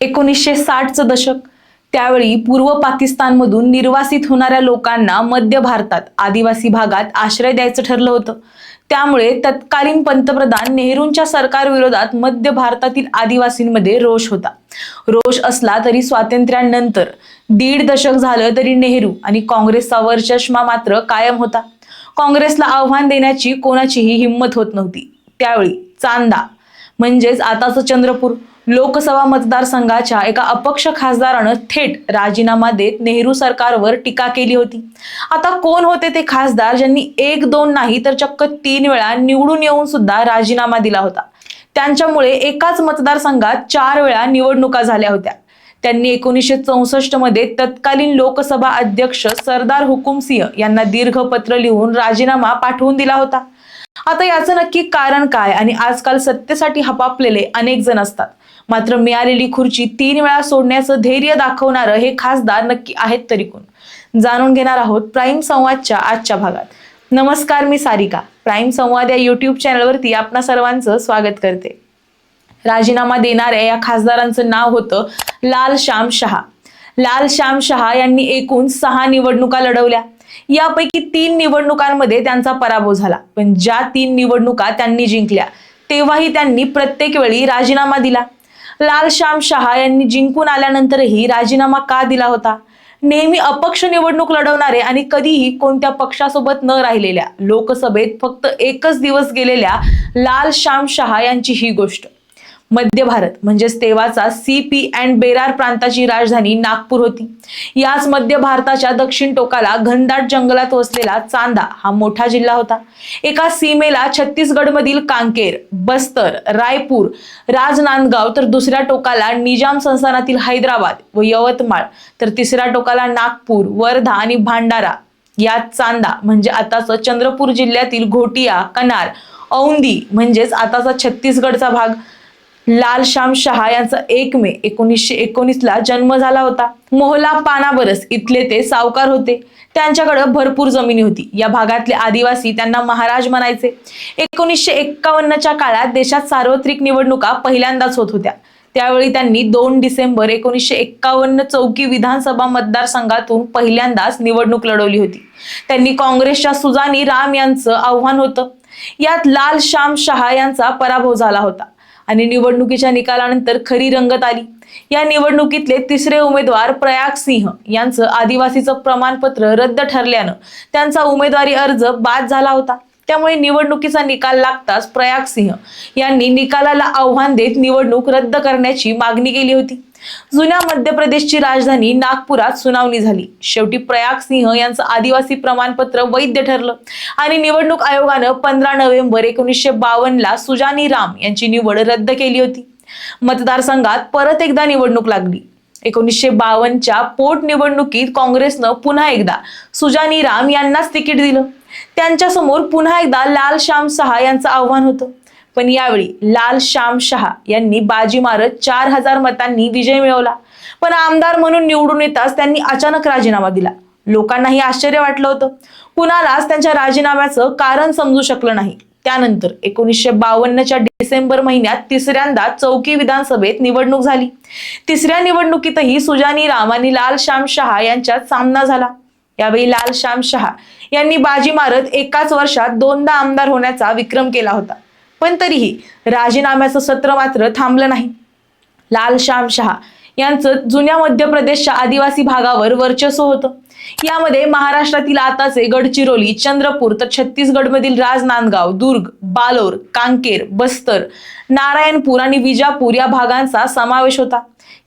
एकोणीसशे साठचं दशक. त्यावेळी पूर्व पाकिस्तानमधून निर्वासित होणाऱ्या लोकांना मध्य भारतात आदिवासी भागात आश्रय द्यायचं ठरलं होतं. त्यामुळे तत्कालीन पंतप्रधान नेहरूंच्या सरकारविरोधात मध्य भारतातील आदिवासींमध्ये रोष होता. रोष असला तरी स्वातंत्र्यानंतर दीड दशक झालं तरी नेहरू आणि काँग्रेसचा वरचष्मा मात्र कायम होता. काँग्रेसला आव्हान देण्याची कोणाचीही हिंमत होत नव्हती. त्यावेळी चांदा म्हणजेच आताचं चंद्रपूर लोकसभा मतदारसंघाच्या एका अपक्ष खासदारानं थेट राजीनामा देत नेहरू सरकारवर टीका केली होती. आता कोण होते ते खासदार ज्यांनी एक दोन नाही तर चक्क तीन वेळा निवडून येऊन सुद्धा राजीनामा दिला होता. त्यांच्यामुळे एकाच मतदारसंघात चार वेळा निवडणुका झाल्या होत्या. त्यांनी एकोणीसशे चौसष्टमध्ये तत्कालीन लोकसभा अध्यक्ष सरदार हुकुमसिंह यांना दीर्घ पत्र लिहून राजीनामा पाठवून दिला होता. आता याचं नक्की कारण काय? आणि आजकाल सत्तेसाठी हपापलेले अनेक जण असतात. मात्र मिळालेली खुर्ची तीन वेळा सोडण्याचं धैर्य दाखवणारं हे खासदार नक्की आहेत तरी कोण? जाणून घेणार आहोत प्राईम संवादच्या आजच्या भागात. नमस्कार मी सारिका. प्राईम संवाद या युट्यूब चॅनलवरती आपणा सर्वांचं स्वागत करते. राजीनामा देणाऱ्या या खासदारांचं नाव होतं लाल श्याम शहा. लाल श्याम शहा यांनी एकूण सहा निवडणुका लढवल्या. यापैकी तीन निवडणुकांमध्ये त्यांचा पराभव झाला. पण ज्या तीन निवडणुका त्यांनी जिंकल्या तेव्हाही त्यांनी प्रत्येक वेळी राजीनामा दिला. लाल श्याम शहा यांनी जिंकून आल्यानंतरही राजीनामा का दिला होता? नेहमी अपक्ष निवडणूक लढवणारे आणि कधीही कोणत्या पक्षासोबत न राहिलेल्या लोकसभेत फक्त एकच दिवस गेलेल्या लाल श्याम शहा यांची ही गोष्ट. मध्य भारत म्हणजेच तेव्हाचा सी पी अँड बेरार प्रांताची राजधानी नागपूर होती. याच मध्य भारताच्या दक्षिण टोकाला घनदाट जंगलात वसलेला चांदा हा मोठा जिल्हा होता. एका सीमेला छत्तीसगडमधील कांकेर बस्तर रायपूर राजनांदगाव तर दुसऱ्या टोकाला निजाम संस्थानातील हैदराबाद व यवतमाळ तर तिसऱ्या टोकाला नागपूर वर्धा आणि भांडारा. यात चांदा म्हणजे आताचं चंद्रपूर जिल्ह्यातील घोटिया कनार औंदी म्हणजेच आताचा छत्तीसगडचा भाग. लाल श्याम शहा यांचा एक मे एकोणीसशे एकोणीस ला जन्म झाला होता. मोहला पानाबरस इथले ते सावकार होते. त्यांच्याकडे भरपूर जमिनी होती. या भागातले आदिवासी त्यांना महाराज म्हणायचे. एकोणीसशे एक्कावन्नच्या काळात देशात सार्वत्रिक निवडणुका पहिल्यांदाच होत होत्या. त्यावेळी त्यांनी दोन डिसेंबर एकोणीसशे एक्कावन्न चौकी विधानसभा मतदारसंघातून पहिल्यांदाच निवडणूक लढवली होती. त्यांनी काँग्रेसच्या सुजानी राम यांचं आव्हान होतं. यात लाल श्याम शहा यांचा पराभव झाला होता. आणि निवडणुकीच्या निकालानंतर खरी रंगत आली. या निवडणुकीतले तिसरे उमेदवार प्रयाग सिंह यांचं आदिवासीचं प्रमाणपत्र रद्द ठरल्यानं त्यांचा उमेदवारी अर्ज बाद झाला होता. त्यामुळे निवडणुकीचा निकाल लागताच प्रयाग सिंह यांनी निकालाला आव्हान देत निवडणूक रद्द करण्याची मागणी केली होती. जुन्या मध्य प्रदेशची राजधानी नागपुरात सुनावणी झाली. शेवटी प्रयाग सिंह यांचं आदिवासी प्रमाणपत्र वैध ठरलं आणि निवडणूक आयोगानं पंधरा नोव्हेंबर एकोणीसशे बावन्न ला सुजानी राम यांची निवड रद्द केली होती. मतदारसंघात परत एकदा निवडणूक लागली. एकोणीसशे बावनच्या पोटनिवडणुकीत काँग्रेसनं पुन्हा एकदा सुजानी राम यांनाच तिकीट दिलं. त्यांच्यासमोर पुन्हा एकदा लाल श्याम सहा यांचं आव्हान होतं. पण यावेळी लाल श्याम शहा यांनी बाजी मारत चार हजार मतांनी विजय मिळवला. पण आमदार म्हणून निवडून येताच त्यांनी अचानक राजीनामा दिला. लोकांनाही आश्चर्य वाटलं होतं. कुणालाच त्यांच्या राजीनाम्याचं कारण समजू शकलं नाही. त्यानंतर एकोणीसशे बावन्नच्या डिसेंबर महिन्यात तिसऱ्यांदा चौकी विधानसभेत निवडणूक झाली. तिसऱ्या निवडणुकीतही सुजानी राम आणि लाल श्याम शहा यांच्यात सामना झाला. यावेळी लाल श्याम शहा यांनी बाजी मारत एकाच वर्षात दोनदा आमदार होण्याचा विक्रम केला होता. पण तरीही राजीनाम्याचं सत्र मात्र थांबलं नाही. लाल श्याम शहा यांचं जुन्या मध्य प्रदेशच्या आदिवासी भागावर वर्चस्व होतं. यामध्ये महाराष्ट्रातील आताचे गडचिरोली चंद्रपूर तर छत्तीसगडमधील राजनांदगाव दुर्ग बालोर कांकेर बस्तर नारायणपूर आणि विजापूर या भागांचा समावेश होता.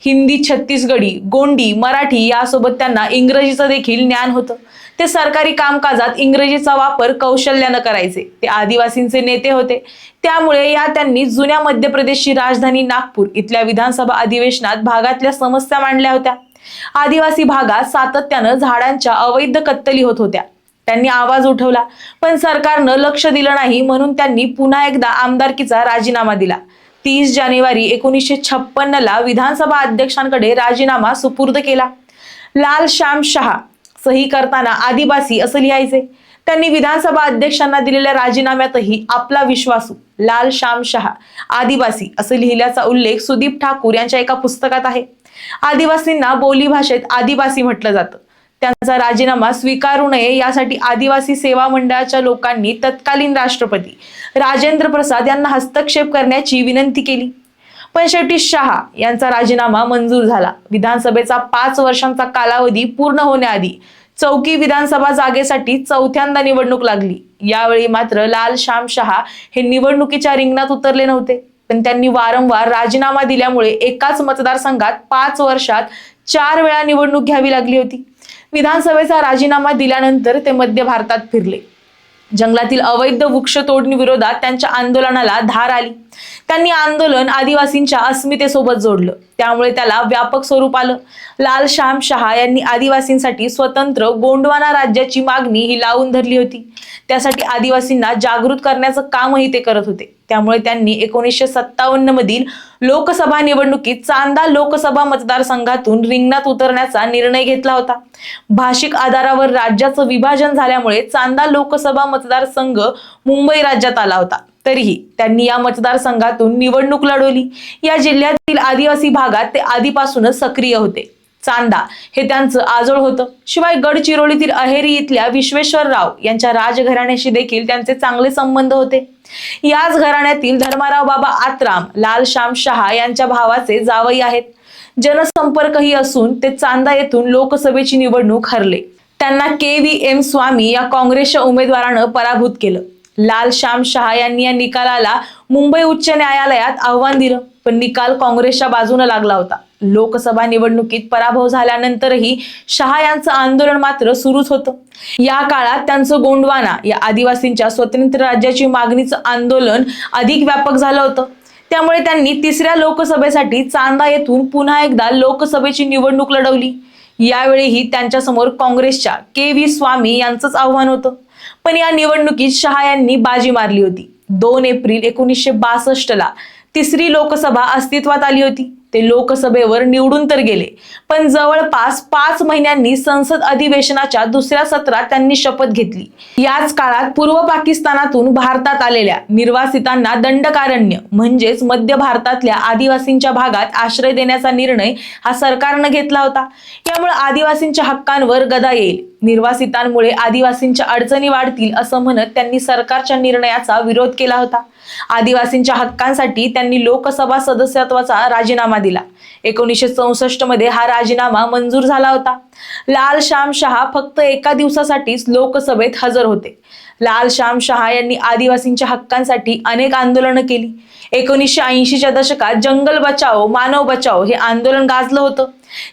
हिंदी छत्तीसगडी गोंडी मराठी यासोबत त्यांना इंग्रजीचं देखील ज्ञान होतं. ते सरकारी कामकाजात इंग्रजीचा वापर कौशल्यानं करायचे. ते आदिवासींचे नेते होते. त्यामुळे या त्यांनी जुन्या मध्य प्रदेशची राजधानी नागपूर इथल्या विधानसभा अधिवेशनात भागातल्या समस्या मांडल्या होत्या. आदिवासी भागात सातत्यानं झाडांच्या अवैध कत्तली होत होत्या. त्यांनी आवाज उठवला पण सरकारनं लक्ष दिलं नाही म्हणून त्यांनी पुन्हा एकदा आमदारकीचा राजीनामा दिला. तीस जानेवारी एकोणीसशे छप्पन्न ला विधानसभा अध्यक्षांकडे राजीनामा सुपूर्द केला. लाल श्याम शहा सही करताना आदिवासी असं लिहायचे त्यांनी विधानसभा अध्यक्षांना दिलेल्या राजीनाम्यातही आपला विश्वासू लाल श्याम शहा आदिवासी असं लिहिल्याचा उल्लेख सुदीप ठाकूर यांच्या एका पुस्तकात आहे. आदिवासींना बोली भाषेत आदिवासी म्हटलं जातं. त्यांचा राजीनामा स्वीकारू नये यासाठी आदिवासी सेवा मंडळाच्या लोकांनी तत्कालीन राष्ट्रपती राजेंद्र प्रसाद यांना हस्तक्षेप करण्याची विनंती केली. पण शेवटी शहा यांचा राजीनामा मंजूर झाला. विधानसभेचा पाच वर्षांचा कालावधी पूर्ण होण्याआधी चौकी विधानसभा जागेसाठी चौथ्यांदा निवडणूक लागली. यावेळी मात्र लाल श्याम शहा हे निवडणुकीच्या रिंगणात उतरले नव्हते. पण त्यांनी वारंवार राजीनामा दिल्यामुळे एकाच मतदारसंघात पाच वर्षात चार वेळा निवडणूक घ्यावी लागली होती. विधानसभेचा राजीनामा दिल्यानंतर ते मध्य भारतात फिरले. जंगलातील अवैध वृक्ष तोडणी विरोधात त्यांच्या आंदोलनाला धार आली. त्यांनी आंदोलन आदिवासींच्या अस्मितेसोबत जोडलं. त्यामुळे त्याला व्यापक स्वरूप आलं. लाल श्याम शहा यांनी आदिवासींसाठी स्वतंत्र गोंडवाना राज्याची मागणी ही लावून धरली होती. त्यासाठी आदिवासींना जागृत करण्याचं कामही ते करत होते. त्यामुळे त्यांनी एकोणीसशे सत्तावन्न मधील लोकसभा निवडणुकीत चांदा लोकसभा मतदारसंघातून रिंगणात उतरण्याचा निर्णय घेतला होता. भाषिक आधारावर राज्याचं विभाजन झाल्यामुळे चांदा लोकसभा मतदारसंघ मुंबई राज्यात आला होता. तरीही त्यांनी या मतदारसंघातून निवडणूक लढवली. या जिल्ह्यातील आदिवासी भागात ते आधीपासूनच सक्रिय होते. चांदा हे त्यांचं आजोळ होतं. शिवाय गडचिरोलीतील अहेरी इथल्या विश्वेश्वरराव यांच्या राजघराण्याशी देखील त्यांचे चांगले संबंध होते. याच घराण्यातील धर्माराव बाबा आत्राम लाल श्याम शहा यांच्या भावाचे जावई आहेत. जनसंपर्कही असून ते चांदा येथून लोकसभेची निवडणूक हरले. त्यांना के व्ही एम स्वामी या काँग्रेसच्या उमेदवारानं पराभूत केलं. लाल श्याम शहा यांनी या निकालाला मुंबई उच्च न्यायालयात आव्हान दिलं. पण निकाल काँग्रेसच्या बाजूने लागला होता. लोकसभा निवडणुकीत पराभव झाल्यानंतरही शहा यांचं आंदोलन मात्र सुरूच होतं. या काळात त्यांचं गोंडवाना या आदिवासींच्या स्वतंत्र राज्याची मागणीचं आंदोलन अधिक व्यापक झालं होतं. त्यामुळे त्यांनी तिसऱ्या लोकसभेसाठी चांदा येथून पुन्हा एकदा लोकसभेची निवडणूक लढवली. यावेळीही त्यांच्यासमोर काँग्रेसच्या के व्ही स्वामी यांचंच आव्हान होतं. पण या निवडणुकीत शहा यांनी बाजी मारली होती. दोन एप्रिल एकोणीसशे बासष्ट ला तिसरी लोकसभा अस्तित्वात आली होती. ते लोकसभेवर निवडून तर गेले पण जवळपास पाच महिन्यांनी संसद अधिवेशनाच्या दुसऱ्या सत्रात त्यांनी शपथ घेतली. याच काळात पूर्व पाकिस्तानातून भारतात आलेल्या निर्वासितांना दंडकारण्य म्हणजेच मध्य भारतातल्या आदिवासींच्या भागात आश्रय देण्याचा निर्णय हा सरकारनं घेतला होता. यामुळे आदिवासींच्या हक्कांवर गदा येईल. निर्वासितांमुळे आदिवासींच्या अडचणी वाढतील असं म्हणत त्यांनी सरकारच्या निर्णयाचा विरोध केला होता. आदिवासींच्या हक्कांसाठी त्यांनी लोकसभा सदस्यत्वाचा राजीनामा दिला. एकोणीसशे चौसष्टमध्ये हा राजीनामा मंजूर झाला होता. लाल श्याम शहा फक्त एका दिवसासाठीच लोकसभेत हजर होते. लाल श्याम शहा यांनी आदिवासींच्या हक्कांसाठी अनेक आंदोलनं केली. एकोणीसशे ऐंशीच्या दशकात जंगल बचाओ मानव बचाओ हे आंदोलन गाजलं होतं.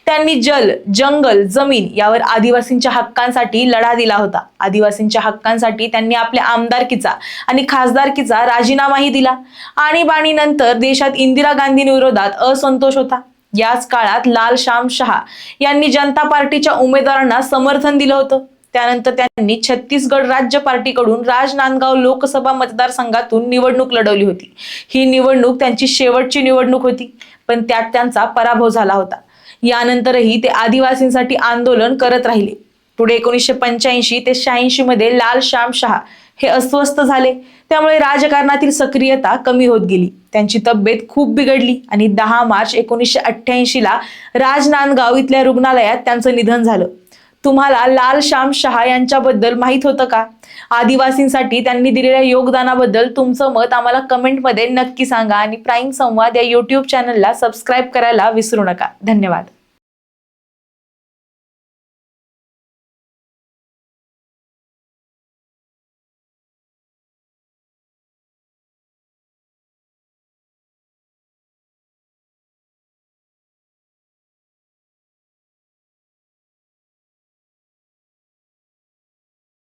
त्यांनी जल जंगल जमीन यावर आदिवासींच्या हक्कांसाठी लढा दिला होता. आदिवासींच्या हक्कांसाठी त्यांनी आपल्या आमदारकीचा आणि खासदारकीचा राजीनामाही दिला. आणीबाणीनंतर देशात इंदिरा गांधींविरोधात असंतोष होता. याच काळात लाल श्याम शहा यांनी जनता पार्टीच्या उमेदवारांना समर्थन दिलं होतं. त्यानंतर त्यांनी छत्तीसगड राज्य पार्टीकडून राजनांदगाव लोकसभा मतदारसंघातून निवडणूक लढवली होती. ही निवडणूक त्यांची शेवटची निवडणूक होती. पण त्यात त्यांचा पराभव झाला होता. यानंतरही ते आदिवासींसाठी आंदोलन करत राहिले. पुढे एकोणीसशे पंच्याऐंशी ते शहाऐंशी मध्ये लाल श्याम शहा हे अस्वस्थ झाले. त्यामुळे राजकारणातील सक्रियता कमी होत गेली. त्यांची तब्येत खूप बिघडली आणि दहा मार्च एकोणीसशे अठ्ठ्याऐंशी ला राजनांदगाव इथल्या रुग्णालयात त्यांचं निधन झालं. तुम्हाला लाल श्याम शहा यांच्याबद्दल माहीत होतं का? आदिवासींसाठी त्यांनी दिलेल्या योगदानाबद्दल तुमचं मत आम्हाला कमेंटमध्ये नक्की सांगा आणि प्राईम संवाद या युट्यूब चॅनलला सबस्क्राईब करायला विसरू नका. धन्यवाद.